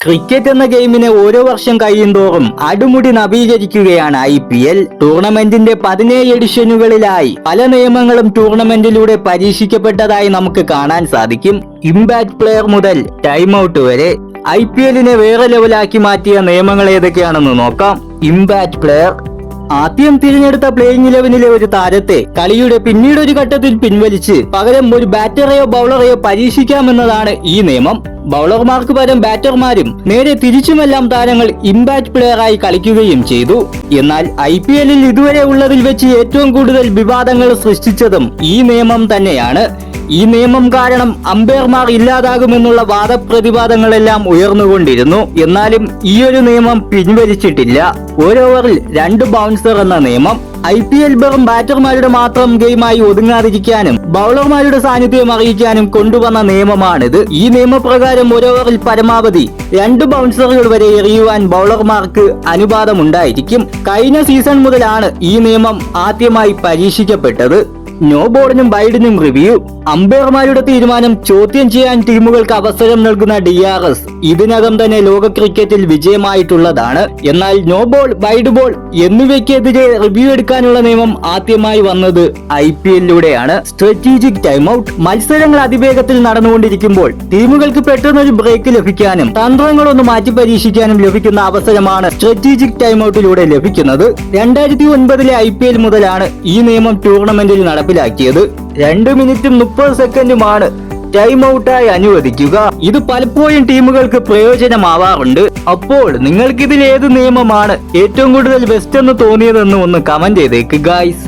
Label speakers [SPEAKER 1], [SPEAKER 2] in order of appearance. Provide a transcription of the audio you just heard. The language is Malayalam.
[SPEAKER 1] ക്രിക്കറ്റ് എന്ന ഗെയിമിനെ ഓരോ വർഷം കഴിയുന്തോറും അടുമുടി നവീകരിക്കുകയാണ് ഐ പി എൽ ടൂർണമെന്റിന്റെ പതിനേഴ് എഡിഷനുകളിലായി പല നിയമങ്ങളും ടൂർണമെന്റിലൂടെ പരീക്ഷിക്കപ്പെട്ടതായി നമുക്ക് കാണാൻ സാധിക്കും. ഇംപാക്ട് പ്ലെയർ മുതൽ ടൈം ഔട്ട് വരെ ഐ പി എല്ലിനെ വേറെ ലെവലാക്കി മാറ്റിയ നിയമങ്ങൾ ഏതൊക്കെയാണെന്ന് നോക്കാം. ഇംപാക്ട് പ്ലെയർ ആദ്യം തിരഞ്ഞെടുത്ത പ്ലേയിങ് ഇലവനിലെ ഒരു താരത്തെ കളിയുടെ പിന്നീട് ഒരു ഘട്ടത്തിൽ പിൻവലിച്ച് പകരം ഒരു ബാറ്ററെയോ ബൗളറെയോ പരീക്ഷിക്കാമെന്നതാണ് ഈ നിയമം. ബൗളർമാർക്ക് പകരം ബാറ്റർമാരും നേരെ തിരിച്ചുമെല്ലാം താരങ്ങൾ ഇമ്പാക്ട് പ്ലെയറായി കളിക്കുകയും ചെയ്തു. എന്നാൽ ഐ പി എല്ലിൽ ഇതുവരെ ഉള്ളതിൽ വെച്ച് ഏറ്റവും കൂടുതൽ വിവാദങ്ങൾ സൃഷ്ടിച്ചതും ഈ നിയമം തന്നെയാണ്. ഈ നിയമം കാരണം അമ്പയർമാർ ഇല്ലാതാകുമെന്നുള്ള വാദപ്രതിവാദങ്ങളെല്ലാം ഉയർന്നുകൊണ്ടിരുന്നു. എന്നാലും ഈ ഒരു നിയമം പിൻവലിച്ചിട്ടില്ല. ഓരോവറിൽ രണ്ട് ബൗൺസർ എന്ന നിയമം. ഐ പി എൽ വെറും ബാറ്റർമാരുടെ മാത്രം ഗെയിമായി ഒതുങ്ങാതിരിക്കാനും ബൗളർമാരുടെ സാന്നിധ്യം അറിയിക്കാനും കൊണ്ടുവന്ന നിയമമാണിത്. ഈ നിയമപ്രകാരം ഒരു ഓവറിൽ പരമാവധി രണ്ട് ബൗൺസറുകൾ വരെ എറിയുവാൻ ബൗളർമാർക്ക് അനുവാദമുണ്ടായിരിക്കും. കഴിഞ്ഞ സീസൺ മുതലാണ് ഈ നിയമം ആദ്യമായി പരീക്ഷിക്കപ്പെട്ടത്. നോ ബോളിനും വൈഡിനും റിവ്യൂ അമ്പയർമാരുടെ തീരുമാനം ചോദ്യം ചെയ്യാൻ ടീമുകൾക്ക് അവസരം നൽകുന്ന ഡി ആർ എസ് ഇതിനകം തന്നെ ലോക ക്രിക്കറ്റിൽ വിജയമായിട്ടുള്ളതാണ്. എന്നാൽ നോ ബോൾ വൈഡ് ബോൾ എന്നിവയ്ക്കെതിരെ റിവ്യൂ എടുക്കാനുള്ള നിയമം ആദ്യമായി വന്നത് ഐ പി എല്ലിലൂടെയാണ് സ്ട്രാറ്റജിക് ടൈം ഔട്ട് മത്സരങ്ങൾ അതിവേഗത്തിൽ നടന്നുകൊണ്ടിരിക്കുമ്പോൾ ടീമുകൾക്ക് പെട്ടെന്നൊരു ബ്രേക്ക് ലഭിക്കാനും തന്ത്രങ്ങളൊന്ന് മാറ്റി പരീക്ഷിക്കാനും ലഭിക്കുന്ന അവസരമാണ് സ്ട്രാറ്റജിക് ടൈം ഔട്ടിലൂടെ ലഭിക്കുന്നത്. രണ്ടായിരത്തി ഒൻപതിലെ ഐ പി എൽ മുതലാണ് ഈ നിയമം ടൂർണമെന്റിൽ നടപ്പിലാക്കിയത് രണ്ട് മിനിറ്റും മുപ്പത് സെക്കൻഡുമാണ്. ടൈം ഔട്ടായി അനുവദിക്കുക. ഇത് പലപ്പോഴും ടീമുകൾക്ക് പ്രയോജനമാവാറുണ്ട്. അപ്പോൾ നിങ്ങൾക്കിതിൽ ഏത് നിയമമാണ് ഏറ്റവും കൂടുതൽ ബെസ്റ്റ് എന്ന് തോന്നിയതെന്ന് ഒന്ന് കമന്റ് ചെയ്തേക്ക് ഗായ്സ്